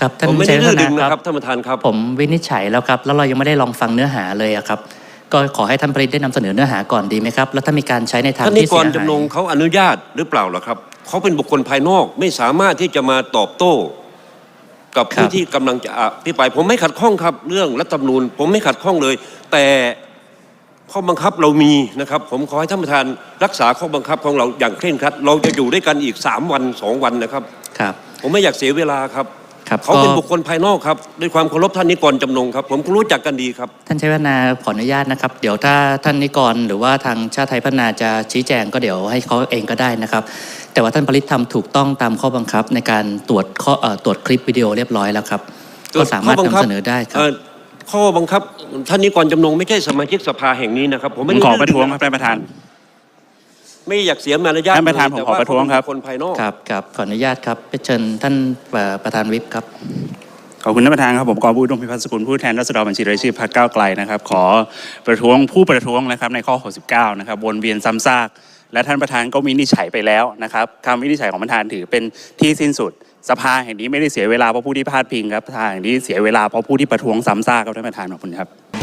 ครับท่านผมไม่ได้ชัยดื้อวัฒดึงนะนะคครัรับบท่านประธานครับ ผมวินิจฉัยแล้วครับ แล้วเรายังไม่ได้ลองฟังเนื้อหาเลยอะครับ ก็ขอให้ท่านผลิตได้นำเสนอเนื้อหาก่อนดีไหมครับ แล้วถ้ามีการใช้ในทางท่านนิที่กเสียรหายจำนงเขาอนุญาตหรือเปล่าล่ะครับเขาเป็นบุคคลภายนอกไม่สามารถที่จะมาตอบโต้ กับผู้ที่กำลังจะอภิปรายผมไม่ขัดข้องครับ เรื่องรัฐธรรมนูญ ผมไม่ขัดข้องเลย แต่ข้อบังคับเรามีนะครับ ผมขอให้ท่านประธานรักษาข้อบังคับของเราอย่างเคร่งครัด เราจะอยู่ด้วยกันอีกสามวันสองวันนะครับครับ ผมไม่อยากเสียเวลาครับ ครับเขาเป็นก็ บุคคลภายนอกครับด้วยความเคารพท่านนิกรจำนงครับ ผมก็รู้จักกันดีครับ ท่านชัยวัฒนาขออนุญาตนะครับ เดี๋ยวถ้าท่านนิกรหรือว่าทางชาติไทยพัฒนาจะชี้แจงก็เดี๋ยวให้เขาเองก็ได้นะครับ แต่ว่าท่านผลิตทำถูกต้องตามข้อบังคับในการตรวจข้อเอ่อตรวจคลิปวิดีโอเรียบร้อยแล้วครับก็สามารถนำเสนอได้ครับเอ่อข้อบังคับท่านนิกรจำนงไม่ใช่สมาชิกสภาแห่งนี้นะครับ ผมผไม่มได้ขอประท้วงครับท่านประธาน ไม่อยากเสียมารยาทท่านประธานเลยผมแต่ขอประท้วงครับเขาเป็นคนภายนอกครับครับขออนุญาตครับไปเชิญท่านเอ่อประธานวิปครับขอบคุณท่านประธานครับผมกรบุดมพิพัฒน์สกุลผู้แทนรัษฎรบัญชีรายชื่อพรรคก้าวไกลนะครับขอประท้วงผู้ประท้วงนะครับในข้อ 69 นะครับวนเวียนซ้ำซากและท่านประธานก็วินิจฉัยไปแล้วนะครับคำวินิจฉัยของประธานถือเป็นที่สิ้นสุด สภาแห่งนี้ไม่ได้เสียเวลาเพราะผู้ที่พาดพิงครับสภาแห่งนี้เสียเวลาเพราะผู้ที่ประท้วงซ้ำซากครับท่านประธานขอบคุณครับ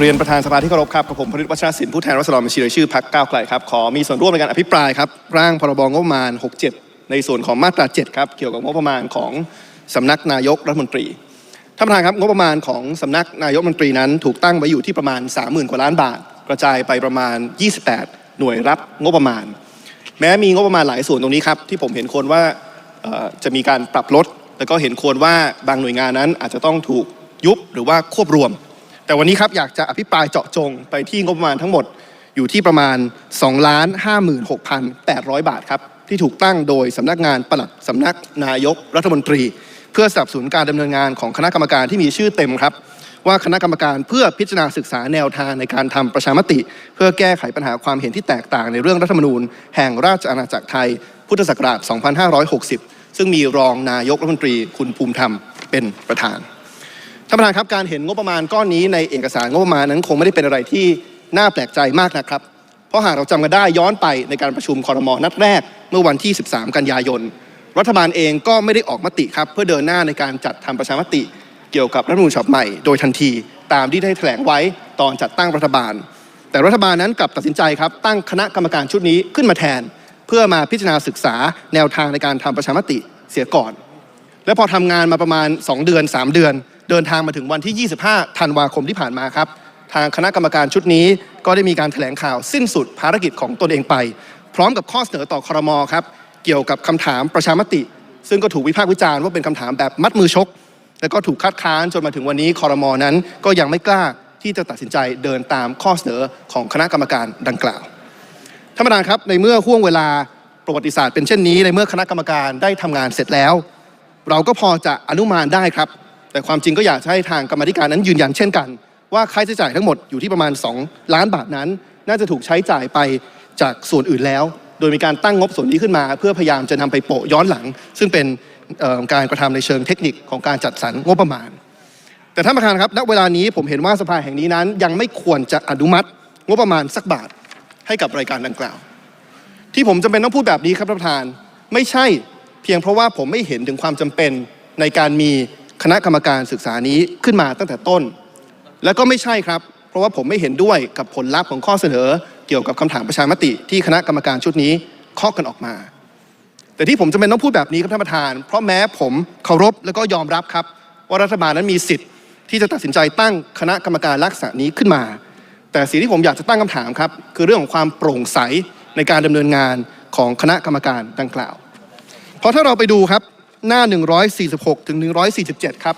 เรียนประธานสภาที่เคารพครับกับผมพริตวัชรศิลป์ผู้แทนรัศดรบัญชีรายชื่อพักก้าวไกลครับขอมีส่วนร่วมในการอภิปรายครับร่างพรบงบประมาณ 67 ในส่วนของมาตรา 7 ครับเกี่ยวกับงบประมาณของสำนักนายกรัฐมนตรีท่านประธานครับงบประมาณของสำนักนายกรัฐมนตรีนั้นถูกตั้งไว้อยู่ที่ประมาณ 30,000 กว่าล้านบาท กระจายไปประมาณ 28 หน่วยรับงบประมาณ แม้มีงบประมาณหลายส่วนตรงนี้ครับที่ผมเห็นควรว่าจะมีการปรับลดแล้วก็เห็นควรว่าบางหน่วยงานนั้นอาจจะต้องถูกยุบหรือว่าควบรวม แต่วันนี้ครับอยากจะอภิปรายเจาะจงไปที่งบประมาณทั้งหมดอยู่ที่ประมาณ2ล้าน56,800 บาทครับ ที่ถูกตั้งโดยสำนักงานปลัดสำนักนายกรัฐมนตรี เพื่อสนับสนุนการดำเนินงานของคณะกรรมการที่มีชื่อเต็มครับ ว่าคณะกรรมการเพื่อพิจารณาศึกษาแนวทางในการทำประชามติ เพื่อแก้ไขปัญหาความเห็นที่แตกต่างในเรื่องรัฐธรรมนูญ แห่งราชอาณาจักรไทย พุทธศักราช 2560 ซึ่งมีรองนายกรัฐมนตรีคุณภูมิธรรมเป็นประธาน ท่านประธานครับการเห็นงบประมาณก้อนนี้ในเอกสารงบประมาณนั้นคงไม่ได้เป็นอะไรที่น่าแปลกใจมากนะครับ เพราะหากเราจำกันได้ย้อนไปในการประชุมคอรมอนัดแรก เมื่อวันที่ 13 กันยายน รัฐบาลเองก็ไม่ได้ออกมติครับ เพื่อเดินหน้าในการจัดทำประชามติ เกี่ยวกับรัฐมนูญฉบับใหม่โดยทันที ตามที่ได้แถลงไว้ตอนจัดตั้งรัฐบาล แต่รัฐบาลนั้นกลับตัดสินใจครับตั้งคณะกรรมการชุดนี้ขึ้นมาแทน เพื่อมาพิจารณาศึกษาแนวทางในการทำประชามติเสียก่อน และพอทำงานมาประมาณ 2 เดือน 3 เดือน เดินทางมาถึงวันที่ 25 ธันวาคมที่ผ่านมาครับ ทางคณะกรรมการชุดนี้ ก็ได้มีการแถลงข่าวสิ้นสุดภารกิจของตนเองไป พร้อมกับข้อเสนอต่อครมครับ เกี่ยวกับคำถามประชามติ ซึ่งก็ถูกวิพากษ์วิจารณ์ว่าเป็นคำถามแบบมัดมือชก แล้วก็ถูกคัดค้านจนมาถึงวันนี้คอรมอนั้น ก็ยังไม่กล้าที่จะตัดสินใจเดินตามข้อเสนอของคณะกรรมการดังกล่าวท่านประธานครับในเมื่อห่วงเวลาประวัติศาสตร์เป็นเช่นนี้ในเมื่อคณะกรรมการได้ทำงานเสร็จแล้ว เราก็พอจะอนุมานได้ครับ แต่ความจริงก็อยากให้ทางกรรมธิการนั้นยืนยันเช่นกัน ว่าค่าใช้จ่ายทั้งหมดอยู่ที่ประมาณ 2 ล้านบาทนั้น น่าจะถูกใช้จ่ายไปจากส่วนอื่นแล้ว โดยมีการตั้งงบส่วนนี้ขึ้นมา เพื่อพยายามจะนำไปโปะย้อนหลัง ซึ่งเป็นการกระทำในเชิงเทคนิคของการจัดสรรงบประมาณ แต่ท่านประธานครับณเวลานี้ผมเห็นว่าสภาแห่งนี้นั้น ยังไม่ควรจะอนุมัติงบประมาณสักบาทให้กับรายการดังกล่าว ที่ผมจำเป็นต้องพูดแบบนี้ครับท่านประธาน ไม่ใช่เพียงเพราะว่าผมไม่เห็นถึงความจำเป็นในการมี คณะกรรมการศึกษานี้ขึ้นมาตั้งแต่ต้น แล้วก็ไม่ใช่ครับ เพราะว่าผมไม่เห็นด้วยกับผลลัพธ์ของข้อเสนอ เกี่ยวกับคำถามประชามติ ที่คณะกรรมการชุดนี้เคาะกันออกมา แต่ที่ผมจำเป็นต้องพูดแบบนี้ครับท่านประธาน เพราะแม้ผมเคารพและก็ยอมรับครับ ว่ารัฐบาลนั้นมีสิทธิ์ ที่จะตัดสินใจตั้งคณะกรรมการลักษณะนี้ขึ้นมา แต่สิ่งที่ผมอยากจะตั้งคำถามครับคือเรื่องของความโปร่งใสในการดำเนินงานของคณะกรรมการดังกล่าว เพราะถ้าเราไปดูครับ หน้า 146 ถึง 147 ครับ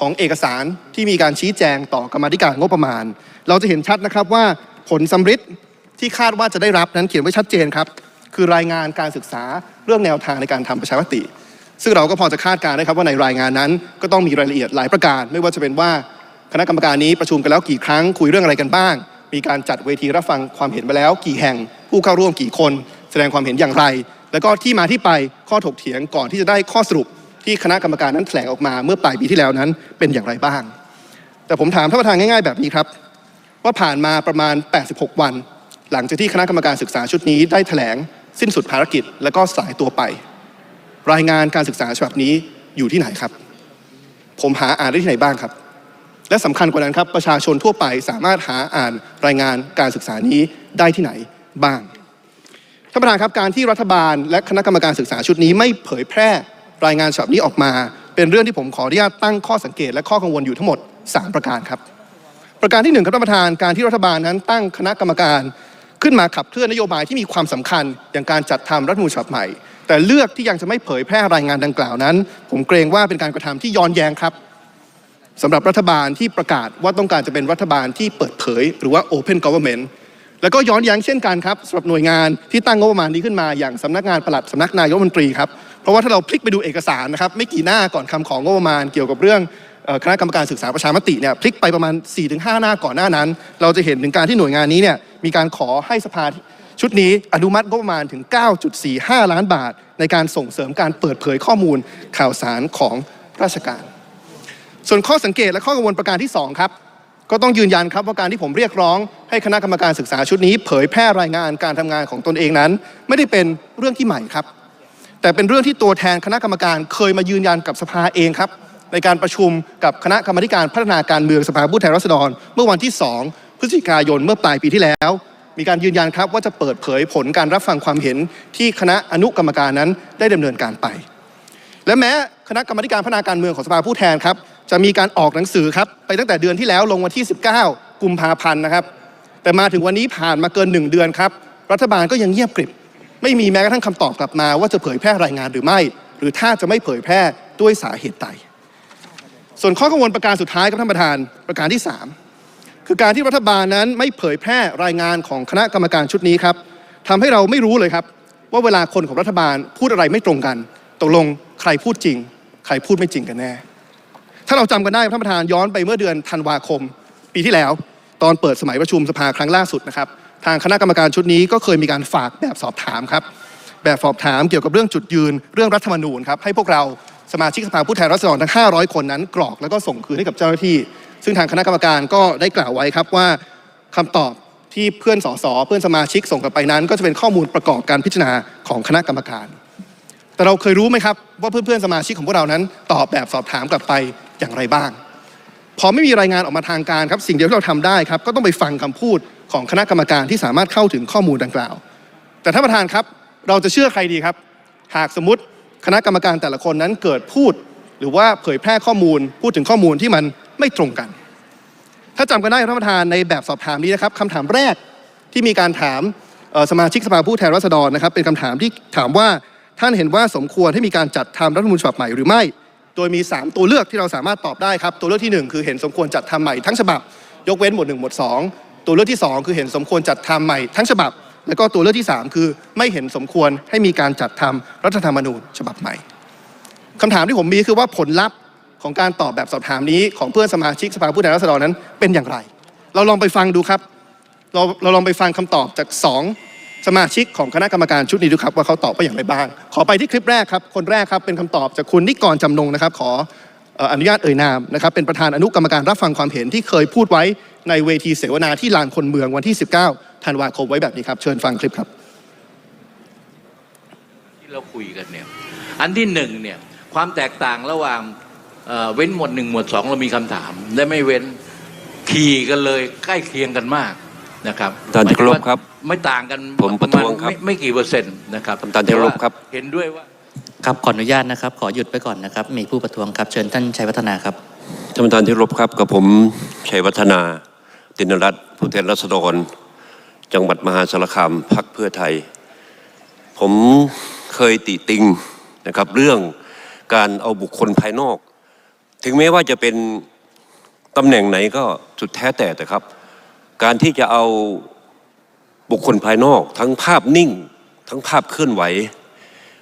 ของเอกสารที่มีการชี้แจงต่อกรรมาธิการงบประมาณ เราจะเห็นชัดนะครับว่าผลสำฤทธิ์ที่คาดว่าจะได้รับนั้นเขียนไว้ชัดเจนครับ คือรายงานการศึกษาเรื่องแนวทางในการทำประชามติ ซึ่งเราก็พอจะคาดการณ์ได้ครับว่าในรายงานนั้น ก็ต้องมีรายละเอียดหลายประการ ไม่ว่าจะเป็นว่าคณะกรรมการนี้ประชุมกันแล้วกี่ครั้งคุยเรื่องอะไรกันบ้าง มีการจัดเวทีรับฟังความเห็นไปแล้ว กี่แห่ง ผู้เข้าร่วมกี่คน แสดงความเห็นอย่างไร แล้วก็ที่มาที่ไปข้อถกเถียงก่อนที่จะได้ข้อสรุปที่คณะกรรมการนั้นแถลงออกมาเมื่อปลายปีที่แล้วนั้นเป็นอย่างไรบ้าง แต่ผมถามท่านประธานง่ายๆแบบนี้ครับ ว่าผ่านมาประมาณ 86 วัน หลังจากที่คณะกรรมการศึกษาชุดนี้ได้แถลงสิ้นสุดภารกิจ และก็สายตัวไป รายงานการศึกษาฉบับนี้อยู่ที่ไหนครับ ผมหาอ่านได้ที่ไหนบ้างครับ และสำคัญกว่านั้นครับประชาชนทั่วไปสามารถหาอ่านรายงานการศึกษานี้ได้ที่ไหนบ้าง ท่านประธานครับการที่รัฐบาลและคณะกรรมการศึกษาชุดนี้ไม่เผยแพร่รายงานฉบับนี้ออกมา เป็นเรื่องที่ผมขออนุญาตตั้งข้อสังเกตและข้อกังวลอยู่ทั้งหมด 3 ประการครับ ประการที่หนึ่งครับท่านประธานการที่รัฐบาลนั้นตั้งคณะกรรมการขึ้นมาขับเคลื่อนนโยบายที่มีความสำคัญ อย่างการจัดทำรัฐมนูญฉบับใหม่ แต่เลือกที่ยังจะไม่เผยแพร่รายงานดังกล่าวนั้น ผมเกรงว่าเป็นการกระทำที่ย้อนแย้งครับสำหรับรัฐบาลที่ประกาศว่าต้องการจะเป็นรัฐบาลที่เปิดเผย หรือว่า Open Government แล้วก็ย้อนแย้งเช่นกันครับสำหรับหน่วยงานที่ตั้งงบประมาณนี้ขึ้นมาอย่างสำนักงานปลัดสำนักนายกรัฐมนตรีครับเพราะว่าถ้าเราพลิกไปดูเอกสารนะครับไม่กี่หน้าก่อนคำของงบประมาณเกี่ยวกับเรื่องคณะกรรมการศึกษาประชามติเนี่ยพลิกไปประมาณ 4-5 หน้าก่อนหน้านั้น เราจะเห็นถึงการที่หน่วยงานนี้เนี่ยมีการขอให้สภาชุดนี้อนุมัติงบประมาณถึง 9.45 ล้านบาท ในการส่งเสริมการเปิดเผยข้อมูลข่าวสารของราชการ ส่วนข้อสังเกตและข้อกังวลประการที่ 2 ครับ ก็ต้องยืนยันครับว่าการที่ผมเรียกร้องให้คณะกรรมการศึกษาชุดนี้ เผยแพร่รายงานการทำงานของตนเองนั้น ไม่ได้เป็นเรื่องที่ใหม่ครับ แต่เป็นเรื่องที่ตัวแทนคณะกรรมการเคยมายืนยันกับสภาเองครับ ในการประชุมกับคณะกรรมการพัฒนาการเมืองสภาผู้แทนราษฎร เมื่อวันที่ 2 พฤศจิกายนเมื่อปลายปีที่แล้ว มีการยืนยันครับว่าจะเปิดเผยผลการรับฟังความเห็นที่คณะอนุกรรมการนั้นได้ดำเนินการไป และแม้คณะกรรมการพัฒนาการเมืองของสภาผู้แทนครับ จะมีการออกหนังสือครับไปตั้งแต่เดือนที่แล้วลงวันที่ 19 กุมภาพันธ์นะครับ แต่มาถึงวันนี้ผ่านมาเกิน 1 เดือนครับ รัฐบาลก็ยังเงียบกริบ ไม่มีแม้กระทั่งคำตอบกลับมา ว่าจะเผยแพร่รายงานหรือไม่ หรือถ้าจะไม่เผยแพร่ด้วยสาเหตุใด ส่วนข้อกังวลประการสุดท้ายครับท่านประธานประการที่ 3 คือการที่รัฐบาลนั้นไม่เผยแพร่รายงานของคณะกรรมการชุดนี้ครับทำให้เราไม่รู้เลยครับ ว่าเวลาคนของรัฐบาลพูดอะไรไม่ตรงกัน ตกลงใครพูดจริง ใครพูดไม่จริงกันแน่ ถ้าเราจำกันได้ท่านประธานย้อนไปเมื่อเดือนธันวาคม ปีที่แล้ว ตอนเปิดสมัยประชุมสภาครั้งล่าสุดนะครับ ทางคณะกรรมการชุดนี้ก็เคยมีการฝากแบบสอบถามครับ แบบสอบถามเกี่ยวกับเรื่องจุดยืนเรื่องรัฐธรรมนูญครับให้พวกเราสมาชิกสภาผู้แทนราษฎรทั้ง 500 คนนั้นกรอกแล้วก็ส่งคืนให้กับเจ้าหน้าที่ ซึ่งทางคณะกรรมการก็ได้กล่าวไว้ครับว่าคำตอบที่เพื่อนสสเพื่อนสมาชิกส่งกลับไปนั้น ก็จะเป็นข้อมูลประกอบการพิจารณาของคณะกรรมการ แต่เราเคยรู้ไหมครับว่าเพื่อนๆสมาชิกของพวกเรานั้นตอบแบบสอบถามกลับไป อย่างไรบ้าง พอไม่มีรายงานออกมาทางการครับ สิ่งเดียวที่เราทำได้ครับ ก็ต้องไปฟังคำพูดของคณะกรรมการที่สามารถเข้าถึงข้อมูลดังกล่าว แต่ท่านประธานครับ เราจะเชื่อใครดีครับ หากสมมติคณะกรรมการแต่ละคนนั้นเกิดพูด หรือว่าเผยแพร่ข้อมูล พูดถึงข้อมูลที่มันไม่ตรงกัน ถ้าจำกันได้ท่านประธานในแบบสอบถามนี้นะครับคำถามแรกที่มีการถามสมาชิกสภาผู้แทนราษฎรนะครับ เป็นคำถามที่ถามว่าท่านเห็นว่าสมควรให้มีการจัดทำรัฐธรรมนูญฉบับใหม่หรือไม่ โดยมี 3 ตัวเลือกที่เราสามารถตอบได้ครับ ตัวเลือกที่ 1 คือเห็นสมควรจัดทำใหม่ทั้งฉบับ ยกเว้นหมวด1หมวด2 ตัวเลือกที่ 2 คือเห็นสมควรจัดทำใหม่ทั้งฉบับ แล้วก็ตัวเลือกที่ 3 คือไม่เห็นสมควรให้มีการจัดทำรัฐธรรมนูญฉบับใหม่คำถามที่ผมมีคือว่าผลลัพธ์ของการตอบแบบสอบถามนี้ของเพื่อนสมาชิกสภาผู้แทนราษฎรนั้นเป็นอย่างไร เราลองไปฟังดูครับ เราเราลองไปฟังคำตอบจาก 2 สมาชิกของคณะกรรมการชุดนี้ดูครับว่าเขาตอบว่าอย่างไรบ้าง ขอไปที่คลิปแรกครับคนแรกครับเป็นคำตอบจากคุณนิกรจำนงนะครับขอเอ่ออนุญาตเอ่ยนามนะครับ เป็นประธานอนุกรรมการรับฟังความเห็นที่เคยพูดไว้ในเวทีเสวนาที่ลานคนเมืองวันที่ 19 ธันวาคมไว้แบบนี้ครับ เชิญฟังคลิปครับ ที่เราคุยกันเนี่ยอันที่หนึ่งเนี่ยความแตกต่างระหว่างเอ่อเว้นหมวดหนึ่งหมวดสองเรามีคำถาม และไม่เว้นขี่กันเลยใกล้เคียงกันมากนะครับท่านที่เคารพครับ ไม่ต่างกันผมประท้วงครับไม่ไม่กี่เปอร์เซ็นต์นะครับท่านที่เคารพครับ เห็นด้วยว่าครับขออนุญาตนะครับ ขอหยุดไปก่อนนะครับ มีผู้ประท้วงครับเชิญท่านชัยวัฒนาครับท่านประธานที่เคารพครับกับผมชัยวัฒนา ตินรัตน์ผู้แทนรัษฎร จังหวัดมหาสารคามพักเพื่อไทย ผมเคยติติงนะครับ เรื่องการเอาบุคคลภายนอก ถึงแม้ว่าจะเป็นตำแหน่งไหนก็สุดแท้แต่แต่ครับ การที่จะเอา บุคคลภายนอก ทั้งภาพนิ่ง ทั้งภาพเคลื่อนไหว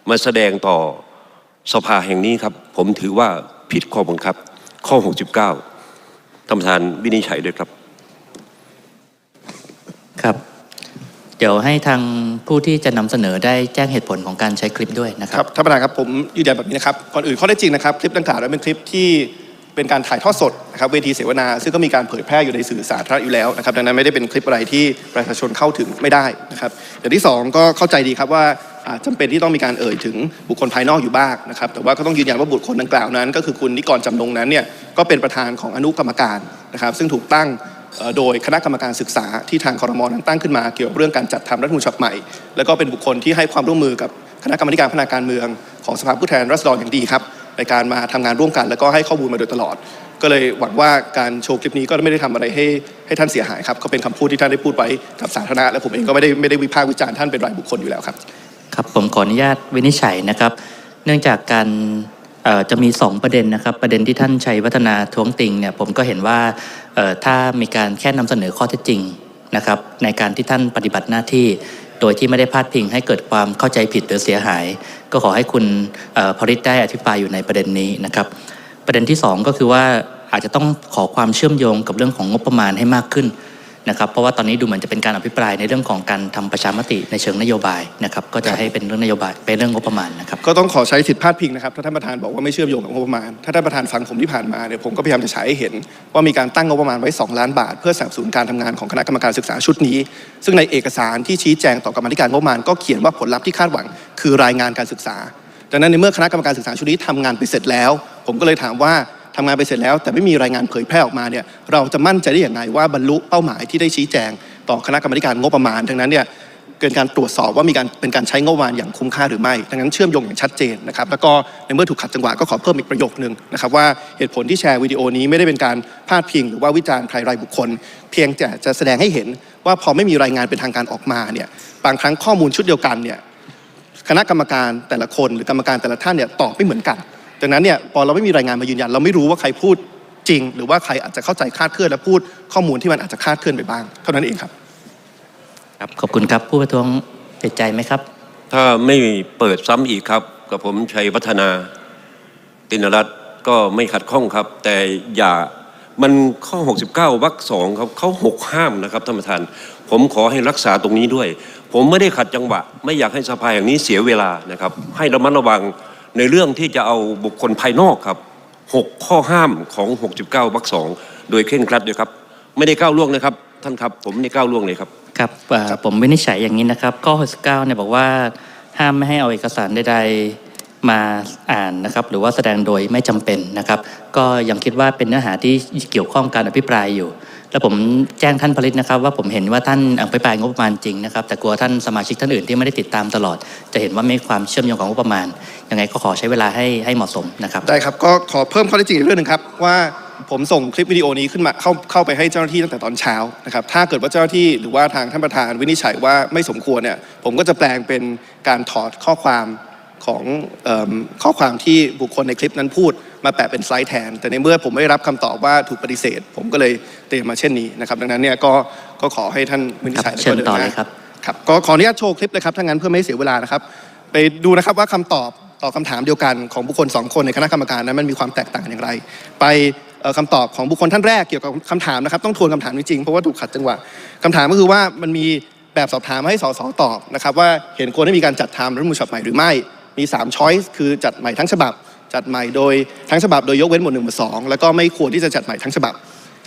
มาแสดงต่อสภาแห่งนี้ครับ ผมถือว่าผิดข้อบังคับ ข้อ 69ท่านประธานวินิจฉัยด้วยครับครับ เดี๋ยวให้ทางผู้ที่จะนำเสนอได้แจ้งเหตุผลของการใช้คลิปด้วยนะคครับรับท่านประธานครับผมยืนยันแบบนี้นะครับก่อนอื่นข้อได้จริงนะครับ คลิปดังกล่าวนั้นเป็นคลิปที่ เป็นการถ่ายทอดสดนะครับเวทีเสวนา ซึ่งก็มีการเผยแพร่อยู่ในสื่อสาธารณะอยู่แล้วนะครับดังนั้นไม่ได้เป็นคลิปอะไรที่ประชาชนเข้าถึงไม่ได้นะครับอย่างที่สองก็เข้าใจดีครับว่าอ่าจำเป็นที่ต้องมีการเอ่ยถึงบุคคลภายนอกอยู่บ้างนะครับแต่ว่าก็ต้องยืนยันว่าบุคคลดังกล่าวนั้น ก็คือคุณนิกรจำนงนั้นเนี่ยก็เป็นประธานของอนุกรรมการนะครับซึ่งถูกตั้งโดยคณะกรรมการศึกษาที่ทางคอรมอนั้นตั้งขึ้นมาเกี่ยวกับเรื่องการจัดทำรัฐมนูญฉบับใหม่ แล้วก็เป็นบุคคลที่ให้ความร่วมมือกับคณะกรรมการพัฒนาการเมืองของสภาผู้แทนราษฎรอย่างดีครับ ในการมาทำงานร่วมกัน แล้วก็ให้ข้อมูลมาโดยตลอด ก็เลยหวังว่าการโชว์คลิปนี้ก็ไม่ได้ทำอะไรให้ให้ท่านเสียหายครับก็เป็นคำพูดที่ท่านได้พูดไว้กับสาธารณะและผมเองก็ไม่ได้ไม่ได้วิพากษ์วิจารณ์ท่านเป็นรายบุคคลอยู่แล้วครับครับผมขออนุญาตวินิจฉัยนะครับ เนื่องจากการจะมี 2 ประเด็นนะครับ ประเด็นที่ท่านชัยวัฒนาท้วงติงเนี่ยผมก็เห็นว่าถ้ามีการแค่นำเสนอข้อเท็จจริงนะครับในการที่ท่านปฏิบัติหน้าที่ โดยที่ไม่ได้พาดพิงให้เกิดความเข้าใจผิดหรือเสียหาย ก็ขอให้คุณพริตได้อธิบายอยู่ในประเด็นนี้นะครับ ประเด็นที่ 2 ก็คือว่าอาจจะต้องขอความเชื่อมโยงกับเรื่องของงบประมาณให้มากขึ้น นะครับเพราะว่าตอนนี้ดูเหมือนจะเป็นการอภิปรายในเรื่องของการทำประชามติในเชิงนโยบายนะครับก็จะให้เป็นเรื่องนโยบายเป็นเรื่องงบประมาณนะครับก็ต้องขอใช้สิทธิพาดพิงนะครับถ้าท่านประธานบอกว่าไม่เชื่อมโยงกับงบประมาณ ถ้าท่านประธานฟังผมที่ผ่านมาเนี่ยผมก็พยายามจะฉายให้เห็น ว่ามีการตั้งงบประมาณไว้ 2 ล้านบาท เพื่อสนับสนุนการทำงานของคณะกรรมการศึกษาชุดนี้ ซึ่งในเอกสารที่ชี้แจงต่อกรรมธิการงบประมาณ ก็เขียนว่าผลลัพธ์ที่คาดหวัง คือรายงานการศึกษา ดังนั้นในเมื่อคณะกรรมการศึกษาชุดนี้ทำงานไปเสร็จแล้ว ผมก็เลยถามว่า ทำงานไปเสร็จแล้ว แต่ไม่มีรายงานเผยแพร่ออกมาเนี่ยเราจะมั่นใจได้อย่างไรว่าบรรลุเป้าหมายที่ได้ชี้แจง ต่อคณะกรรมการงบประมาณดังนั้นเนี่ยเกินการตรวจสอบว่ามีการเป็นการใช้งบประมาณอย่างคุ้มค่าหรือไม่ ดังนั้นเชื่อมโยงอย่างชัดเจนนะครับ แล้วก็ในเมื่อถูกขัดจังหวะก็ขอเพิ่มอีกประโยคนึงนะครับว่าเหตุผลที่แชร์วิดีโอนี้ไม่ได้เป็นการพาดพิง หรือว่าวิจารณ์ใครรายบุคคล เพียงแต่จะแสดงให้เห็นว่าพอไม่มีรายงานเป็นทางการออกมาเนี่ยบางครั้งข้อมูลชุดเดียวกันเนี่ยคณะกรรมการแต่ละคนหรือกรรมการแต่ละท่านเนี่ยตอบไม่เหมือนกัน ดังนั้นเนี่ยพอเราไม่มีรายงานมายืนยัน เราไม่รู้ว่าใครพูดจริง หรือว่าใครอาจจะเข้าใจคลาดเคลื่อนและพูดข้อมูลที่มันอาจจะคลาดเคลื่อนไปบ้าง เท่านั้นเองครับครับขอบคุณครับผู้ประท้วงติดใจไหมครับ ถ้าไม่เปิดซ้ำอีกครับ กับผมชัยวัฒนาตินรัตน์ก็ไม่ขัดข้องครับ แต่อย่ามันข้อ 69วรรคสองครับเขาหกห้ามนะครับท่านประธาน ผมขอให้รักษาตรงนี้ด้วย ผมไม่ได้ขัดจังหวะ ไม่อยากให้สภาอย่างนี้เสียเวลานะครับ ให้ระมัดระวัง ในเรื่องที่จะเอาบุคคลภายนอกครับหกข้อห้ามของ 69วรรคสองโดยเคร่งครัดด้วยครับ ไม่ได้ก้าวล่วงนะครับ ท่านครับผมไม่ได้ก้าวล่วงเลยครับ ครับเอ่อผมวินิจฉัยอย่างนี้นะครับข้อ69เนี่ยบอกว่าห้ามไม่ให้เอาเอกสารใดๆมาอ่านนะครับ หรือว่าแสดงโดยไม่จำเป็นนะครับ ก็ยังคิดว่าเป็นเนื้อหาที่เกี่ยวข้องการอภิปรายอยู่ แล้วผมแจ้งท่านผลิตนะครับ ว่าผมเห็นว่าท่านอภิปรายงบประมาณจริงนะครับ แต่กลัวท่านสมาชิกท่านอื่นที่ไม่ได้ติดตามตลอด จะเห็นว่าไม่มีความเชื่อมโยงของงบประมาณยังไงก็ขอใช้เวลาให้ให้เหมาะสมนะครับได้ครับก็ขอเพิ่มข้อเท็จริงอีกเรื่องหนึ่งครับว่าผมส่งคลิปวิดีโอนี้ขึ้นมาเข้าเข้าไปให้เจ้าหน้าที่ตั้งแต่ตอนเช้านะครับถ้าเกิดว่าเจ้าหน้าที่หรือว่าทางท่านประธานวินิจฉัยว่าไม่สมควรเนี่ยผมก็จะแปลงเป็นการถอดข้อความของเอิ่มข้อความที่บุคคลในคลิปนั้นพูด มาแปะเป็นสไลด์แทน แต่ในเมื่อผมไม่ได้รับคำตอบว่าถูกปฏิเสธ ผมก็เลยเตรียมมาเช่นนี้นะครับ ดังนั้นเนี่ยก็ก็ขอให้ท่านวินิจฉัยครับเชิญแล้วก็ต่อดินหเลน้ายครับครับก็ขออนุญาตโชว์คลิปเลยครับถ้างั้นเพื่อไม่ให้เสียเวลานะครับไปดูนะครับว่าคำตอบต่อคำถามเดียวกันของบุคคลสองคนในคณะกรรมการนั้นมันมีความแตกต่างกันอย่างไร ไปเอ่อคำตอบของบุคคลท่านแรกเกี่ยวกับคำถามนะครับ ต้องทวนคำถามจริงๆเพราะว่าถูกขัดจังหวะคำถามก็คือว่ามันมีแบบสอบถามให้สสตอบนะครับว่าเห็นควรให้มีการจัดทำรัฐธรรมนูญฉบับใหม่หรือไม่มี3ช้อยส์คือจัดใหม่ทั้งฉบับ จัดใหม่โดยทั้งฉบับโดยยกเว้นหมวดหนึ่งหมวดสองแล้วก็ไม่ควรที่จะจัดใหม่ทั้งฉบับ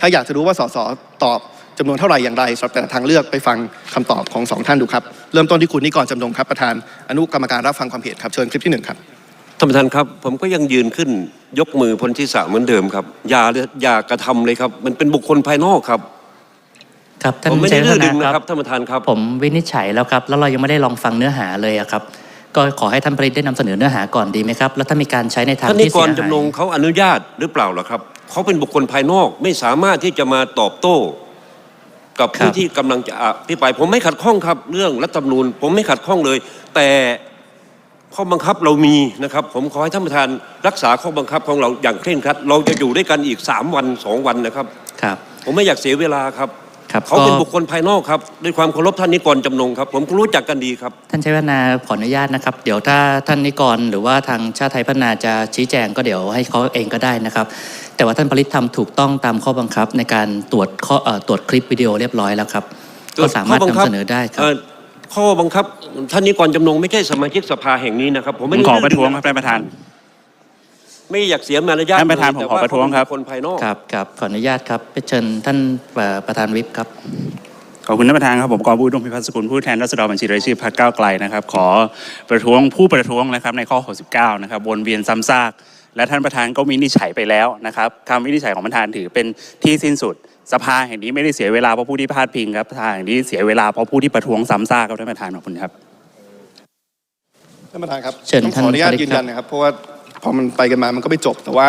ถ้าอยากจะรู้ว่าสสตอบจำนวนเท่าไหร่อย่างไรสำหรับแต่ละทางเลือกไปฟังคำตอบของสองท่านดูครับ เริ่มต้นที่คุณนิกรจำนงครับประธานอนุกรรมการรับฟังความเห็นครับเชิญคลิปที่หนึ่งครับ ท่านประธานครับผมก็ยังยืนขึ้นยกมือพ้นที่สระเหมือนเดิมครับอย่าอย่ากระทำเลยครับ มันเป็นบุคคลภายนอกครับ ครับท่านผมไม่ได้ชัยวัดื้ฒอดึงนานะคครัรับบท่านประธานครับ ผมวินิจฉัยแล้วครับ แล้วเรายังไม่ได้ลองฟังเนื้อหาเลยอะครับ ก็ขอให้ท่านผลิตได้นำเสนอเนื้อหาก่อนดีไหมครับ แล้วถ้ามีการใช้ในทางท่านนิที่กเสียรหายจำนงเขาอนุญาตหรือเปล่าล่ะครับ เขาเป็นบุคคลภายนอกไม่สามารถที่จะมาตอบโต้ กับผู้ที่กำลังจะอภิปรายผมไม่ขัดข้องครับ เรื่องรัฐธรรมนูญ ผมไม่ขัดข้องเลย แต่ข้อบังคับเรามีนะครับ ผมขอให้ท่านประธานรักษาข้อบังคับของเราอย่างเคร่งครัด เราจะอยู่ด้วยกันอีก3วันสองวันนะครับ ครับ ผมไม่อยากเสียเวลาครับ ครับเขาเป็นก็ บุคคลภายนอกครับด้วยความเคารพท่านนิกรจำนงครับ ผมก็รู้จักกันดีครับ ท่านชัยวัฒนาขออนุญาตนะครับ เดี๋ยวถ้าท่านนิกรหรือว่าทางชาติไทยพัฒนาจะชี้แจงก็เดี๋ยวให้เขาเองก็ได้นะครับ แต่ว่าท่านผลิตทำถูกต้องตามข้อบังคับในการตรวจข้อเอ่อตรวจคลิปวิดีโอเรียบร้อยแล้วครับก็สามารถข้บังนำคับเสนอได้ครับเข้อบังคับท่านนิกรจำนงไม่ใช่สมาชิกสภาแห่งนี้นะครับ ผมผไม่มได้ขอดื้ประท้วงคดึรับท่านประธาน ไม่อยากเสียมารยาทท่านประธานเลยผมแต่ขอประท้วงครับเาเป็นคนภายนอก ครับครับขออนุญาตครับไปเชิญท่านเอ่อประธานวิปครับ ขอบคุณท่านประธานครับผมกรณ์ผู้ดมพิพัฒน์สกุลผู้แทนรัศดรบัญชีรายชื่อพรรคก้าวไกลนะครับ ขอประท้วงผู้ประท้วงนะครับในข้อ 69 นะครับวนเวียนซ้ำซาก และท่านประธานก็วินิจฉัยไปแล้วนะครับคำวินิจฉัยของประธานถือเป็นที่สิ้นสุด สภาแห่งนี้ไม่ได้เสียเวลาเพราะผู้ที่พาดพิงครับสภาแห่งนี้เสียเวลาเพราะผู้ที่ประท้วงซ้ำซากครับท่านประธานขอบคุณครับ ท่านประธานครับเชิญต้องท่าขนออนุญาตผลิตยืนยันนะครับ เพราะว่า พอมันไปกันมามันก็ไม่จบ แต่ว่า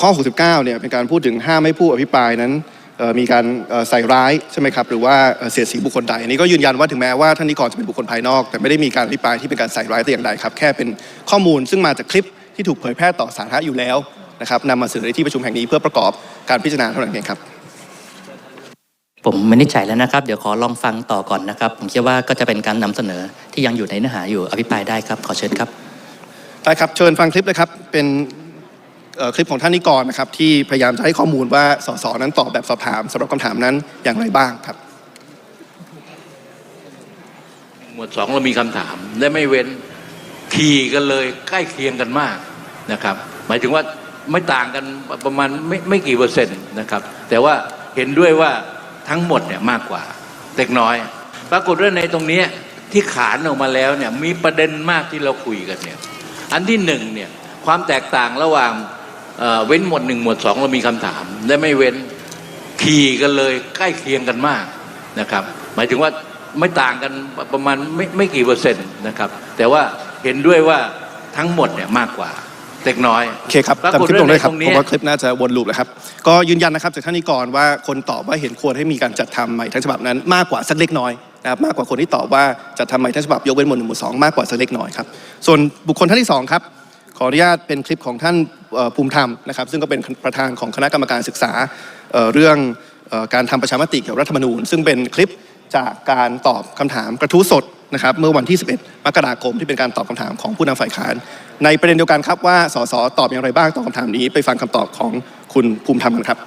ข้อ 69 เนี่ยเป็นการพูดถึงห้ามไม่ผู้อภิปรายนั้นมีการใส่ร้ายใช่ไหมครับหรือว่าเสียดสีบุคคลใดอันนี้ก็ยืนยันว่าถึงแม้ว่าท่านนิกรจะเป็นบุคคลภายนอก แต่ไม่ได้มีการอภิปรายที่เป็นการใส่ร้ายแต่อย่างใดครับแค่เป็นข้อมูลซึ่งมาจากคลิปที่ถูกเผยแพร่ต่อสาธารณะอยู่แล้วนะครับนำมาเสนอในที่ประชุมแห่งนี้เพื่อประกอบการพิจารณาเท่านั้นเองครับ ผมไม่นิจฉัยแล้วนะครับ เดี๋ยวขอลองฟังต่อก่อนนะครับ ผมคิดว่าก็จะเป็นการนำเสนอที่ยังอยู่ในเนื้อหาอยู่อภิปรายได้ครับขอเชิญครับ ได้ครับเชิญฟังคลิปเลยครับเป็นคลิปของท่านนิกรนะครับที่พยายามจะให้ข้อมูลว่าสสนั้นตอบแบบสอบถามสำหรับคำถามนั้นอย่างไรบ้างครับ หมวดสองเรามีคำถามและไม่เว้นขี่กันเลยใกล้เคียงกันมากนะครับ หมายถึงว่าไม่ต่างกันประมาณไม่ไม่กี่เปอร์เซ็นต์นะครับ แต่ว่าเห็นด้วยว่าทั้งหมดเนี่ยมากกว่าเล็กน้อย ปรากฏว่าในตรงนี้ที่ขานออกมาแล้วเนี่ยมีประเด็นมากที่เราคุยกันเนี่ย อันที่หนึ่งเนี่ยความแตกต่างระหว่างเอ่อเว้นหมวดหนึ่งหมวดสองเรามีคำถาม และไม่เว้นขี่กันเลยใกล้เคียงกันมากนะครับ หมายถึงว่าไม่ต่างกันประมาณไม่ไม่กี่เปอร์เซ็นต์นะครับ แต่ว่าเห็นด้วยว่าทั้งหมดเนี่ยมากกว่าเล็กน้อยโอเคครับปรากจำฏคลิปลงด้วยครับในตรงผเนี้มยว่าคลิปน่าจะวนลูปแล้วครับ ก็ยืนยันนะครับจากท่านนิกรว่าคนตอบว่าเห็นควรให้มีการจัดทำใหม่ทั้งฉบับนั้นมากกว่าสักเล็กน้อย นะครับมากกว่าคนที่ตอบว่าจัดทำใหม่ทั้งฉบับยกเว้นหมวดหนึ่งหมวดสองมากกว่าสักเล็กน้อยครับส่วนบุคคลท่านที่สองครับขออนุญาตเป็นคลิปของท่านภูมิธรรมนะครับซึ่งก็เป็นประธานของคณะกรรมการศึกษาเรื่องการทำประชามติเกี่ยวกับรัฐธรรมนูญ ซึ่งเป็นคลิปจากการตอบคำถามกระทู้สดนะครับเมื่อวันที่ 11 มกราคมที่เป็นการตอบคำถามของผู้นำฝ่ายค้าน ในประเด็นเดียวกันครับว่าสสตอบอย่างไรบ้างต่อคำถามนี้ไปฟังคำตอบของคุณภูมิธรรมกันครับ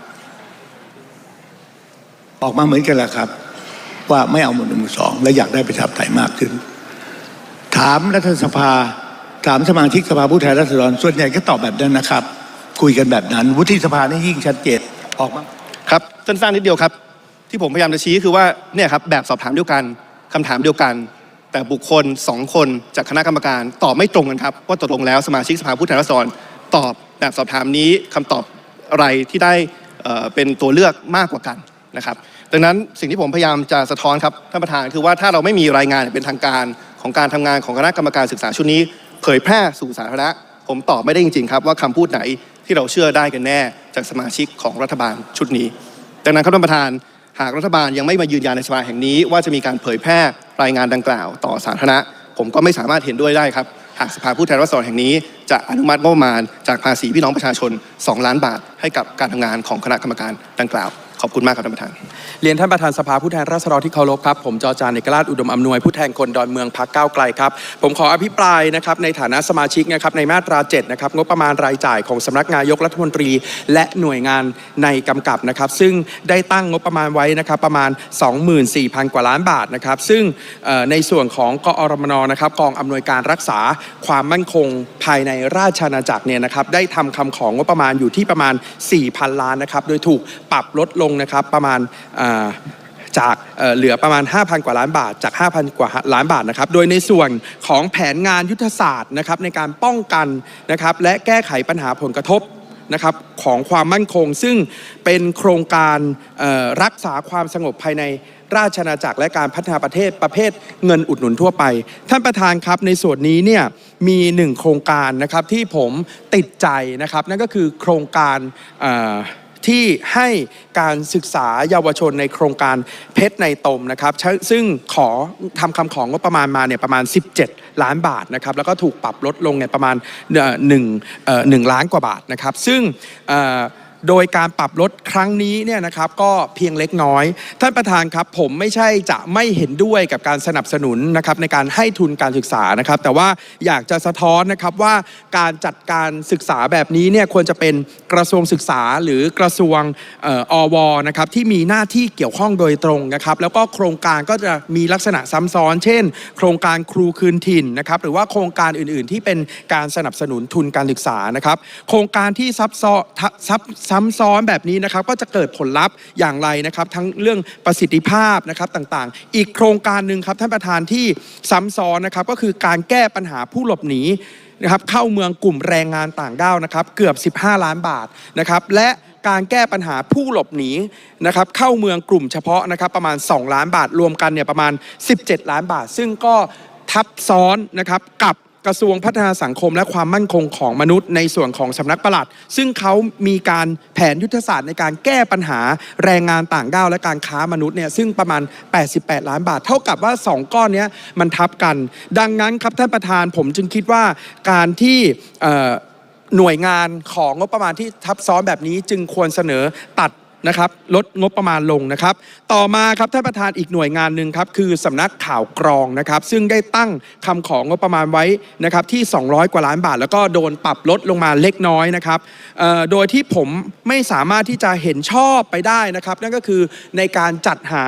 ออกมาเหมือนกันแหละครับ ว่าไม่เอาหมวดหนึ่งหมวดสองและอยากได้ประชาธิปไตยมากขึ้น ถามรัฐสภาถามสมาชิกสภาผู้แทนราษฎรส่วนใหญ่ก็ตอบแบบนั้นนะครับ คุยกันแบบนั้น วุฒิสภานี่ยิ่งชัดเจนออกมาครับสั้นๆนิดเดียวครับ ที่ผมพยายามจะชี้คือว่าเนี่ยครับแบบสอบถามเดียวกันคำถามเดียวกัน แต่บุคคลสองคนจากคณะกรรมการตอบไม่ตรงกันครับ ว่าตกลงแล้วสมาชิกสภาผู้แทนราษฎรตอบแบบสอบถามนี้คำตอบอะไรที่ได้เป็นตัวเลือกมากกว่ากันนะครับ ดังนั้นสิ่งที่ผมพยายามจะสะท้อนครับท่านประธานคือว่าถ้าเราไม่มีรายงานเป็นทางการของการทำงานของคณะกรรมการศึกษาชุดนี้ เผยแพร่สู่สาธารณะผมตอบไม่ได้จริงๆครับว่าคำพูดไหนที่เราเชื่อได้กันแน่จากสมาชิกของรัฐบาลชุดนี้ ดังนั้นครับท่านประธานหากรัฐบาลยังไม่มายืนยันในสภาแห่งนี้ ว่าจะมีการเผยแพร่รายงานดังกล่าว ต่อสาธารณะ ผมก็ไม่สามารถเห็นด้วยได้ครับ หากสภาผู้แทนราษฎรแห่งนี้ จะอนุมัติงบประมาณจากภาษีพี่น้องประชาชน 2 ล้านบาท ให้กับการทำงานของคณะกรรมการดังกล่าว ขอบคุณมากครับท่านประธาน เรียนท่านประธานสภาผู้แทนราษฎรที่เคารพครับ ผมจอจานเอกราชอุดมอำนวยผู้แทนคนดอนเมืองพักเก้าไกลครับผมขออภิปรายนะครับในฐานะสมาชิกนะครับในมาตรา7นะครับงบประมาณรายจ่ายของสำนักนายกรัฐมนตรี และหน่วยงานในกำกับนะครับ ซึ่งได้ตั้งงบประมาณไว้นะครับประมาณ 24,000 กว่าล้านบาทนะครับ ซึ่งในส่วนของกอรมนนะครับกองอำนวยการรักษาความมั่นคงภายในราชอาณาจักรเนี่ยนะครับได้ทำคำของงบประมาณอยู่ที่ประมาณ 4,000 ล้านนะครับโดยถูกปรับลดลงนะครับประมาณจากเหลือประมาณ 5,000 กว่าล้านบาทจาก 5,000 กว่าล้านบาทนะครับ โดยในส่วนของแผนงานยุทธศาสตร์นะครับในการป้องกันนะครับและแก้ไขปัญหาผลกระทบนะครับของความมั่นคง ซึ่งเป็นโครงการรักษาความสงบภายในราชอาณาจักรและการพัฒนาประเทศประเภทเงินอุดหนุนทั่วไป ท่านประธานครับในส่วนนี้เนี่ยมีหนึ่งโครงการนะครับที่ผมติดใจนะครับนั่นก็คือโครงการ ที่ให้การศึกษาเยาวชนในโครงการเพชรในตมนะครับ ซึ่งขอทำคำของงบประมาณมาเนี่ยประมาณ 17 ล้านบาทนะครับ แล้วก็ถูกปรับลดลงเนี่ยประมาณเอ่อหนึ่งหนึ่งล้านกว่าบาทนะครับ ซึ่ง โดยการปรับลดครั้งนี้เนี่ยนะครับก็เพียงเล็กน้อย ท่านประธานครับผมไม่ใช่จะไม่เห็นด้วยกับการสนับสนุนนะครับในการให้ทุนการศึกษานะครับ แต่ว่าอยากจะสะท้อนนะครับว่าการจัดการศึกษาแบบนี้เนี่ยควรจะเป็นกระทรวงศึกษาหรือกระทรวงเอ่ออวนะครับที่มีหน้าที่เกี่ยวข้องโดยตรงนะครับ แล้วก็โครงการก็จะมีลักษณะซ้ำซ้อน เช่น โครงการครูคืนถิ่นนะครับหรือว่าโครงการอื่น ๆ ที่เป็นการสนับสนุนทุนการศึกษานะครับ โครงการที่ซับซ้อนซับซ้ำซ้อนแบบนี้นะครับก็จะเกิดผลลัพธ์อย่างไรนะครับ ทั้งเรื่องประสิทธิภาพนะครับต่างๆ อีกโครงการหนึ่งครับท่านประธานที่ซ้ำซ้อนนะครับก็คือการแก้ปัญหาผู้หลบหนีนะครับเข้าเมืองกลุ่มแรงงานต่างด้าวนะครับเกือบ 15 ล้านบาทนะครับและการแก้ปัญหาผู้หลบหนีนะครับเข้าเมืองกลุ่มเฉพาะนะครับประมาณ 2 ล้านบาทรวมกันเนี่ยประมาณ 17 ล้านบาท ซึ่งก็ทับซ้อนนะครับกับ กระทรวงพัฒนาสังคมและความมั่นคงของมนุษย์ในส่วนของสำนักปลัด ซึ่งเขามีการแผนยุทธศาสตร์ในการแก้ปัญหาแรงงานต่างด้าวและการค้ามนุษย์เนี่ยซึ่งประมาณ 88 ล้านบาท เท่ากับว่า 2 ก้อนนี้มันทับกัน ดังนั้นครับท่านประธานผมจึงคิดว่าการที่หน่วยงานของงบประมาณที่ทับซ้อนแบบนี้จึงควรเสนอตัด นะครับลดงบประมาณลงนะครับ ต่อมาครับท่านประธานอีกหน่วยงานหนึ่งครับคือสำนักข่าวกรองนะครับ ซึ่งได้ตั้งคำของงบประมาณไว้นะครับที่ 200 กว่าล้านบาท แล้วก็โดนปรับลดลงมาเล็กน้อยนะครับโดยที่ผมไม่สามารถที่จะเห็นชอบไปได้นะครับ นั่นก็คือในการจัดหา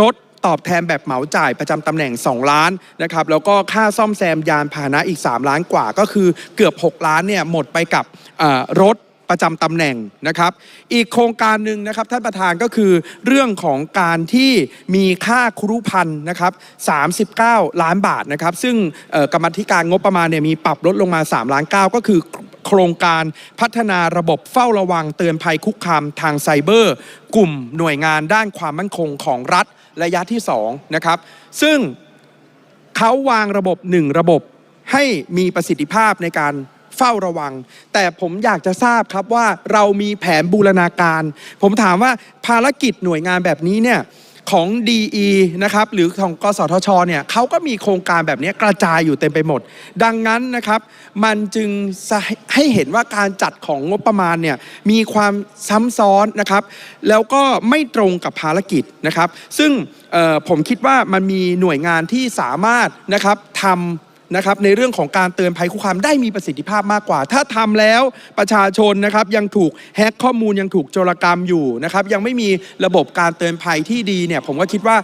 รถตอบแทนแบบเหมาจ่ายประจำตำแหน่ง 2 ล้านนะครับแล้วก็ค่าซ่อมแซมยานพาหนะอีก 3 ล้านกว่า ก็คือเกือบ 6 ล้านเนี่ยหมดไปกับรถ ประจำตำแหน่งนะครับ อีกโครงการหนึ่งนะครับท่านประธานก็คือเรื่องของการที่มีค่าครุพันธ์นะครับ39 ล้านบาทนะครับ ซึ่งกรรมธิการงบประมาณเนี่ยมีปรับลดลงมา 3 ล้าน 9 ก็คือโครงการพัฒนาระบบเฝ้าระวังเตือนภัยคุกคามทางไซเบอร์ กลุ่มหน่วยงานด้านความมั่นคงของรัฐระยะที่2นะครับซึ่งเขาวางระบบหนึ่งระบบให้มีประสิทธิภาพในการ เฝ้าระวัง แต่ผมอยากจะทราบครับว่าเรามีแผนบูรณาการ ผมถามว่าภารกิจหน่วยงานแบบนี้เนี่ยของ DE นะครับหรือของกสทชเนี่ยเขาก็มีโครงการแบบนี้กระจายอยู่เต็มไปหมด ดังนั้นนะครับมันจึงให้เห็นว่าการจัดของงบประมาณเนี่ยมีความซ้ำซ้อนนะครับ แล้วก็ไม่ตรงกับภารกิจนะครับ ซึ่งผมคิดว่ามันมีหน่วยงานที่สามารถนะครับทำ นะครับในเรื่องของการเตือนภัยคุกคามได้มีประสิทธิภาพมากกว่า ถ้าทำแล้วประชาชนนะครับยังถูกแฮกข้อมูลยังถูกโจรกรรมอยู่นะครับยังไม่มีระบบการเตือนภัยที่ดีเนี่ยผมก็คิดว่า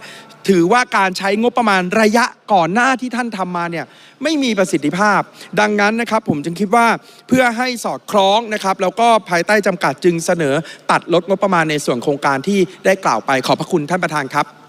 ถือว่าการใช้งบประมาณระยะก่อนหน้าที่ท่านทำมาเนี่ยไม่มีประสิทธิภาพ ดังนั้นนะครับผมจึงคิดว่าเพื่อให้สอดคล้องนะครับแล้วก็ภายใต้จำกัดจึงเสนอตัดลดงบประมาณในส่วนโครงการที่ได้กล่าวไปขอบพระคุณท่านประธานครับ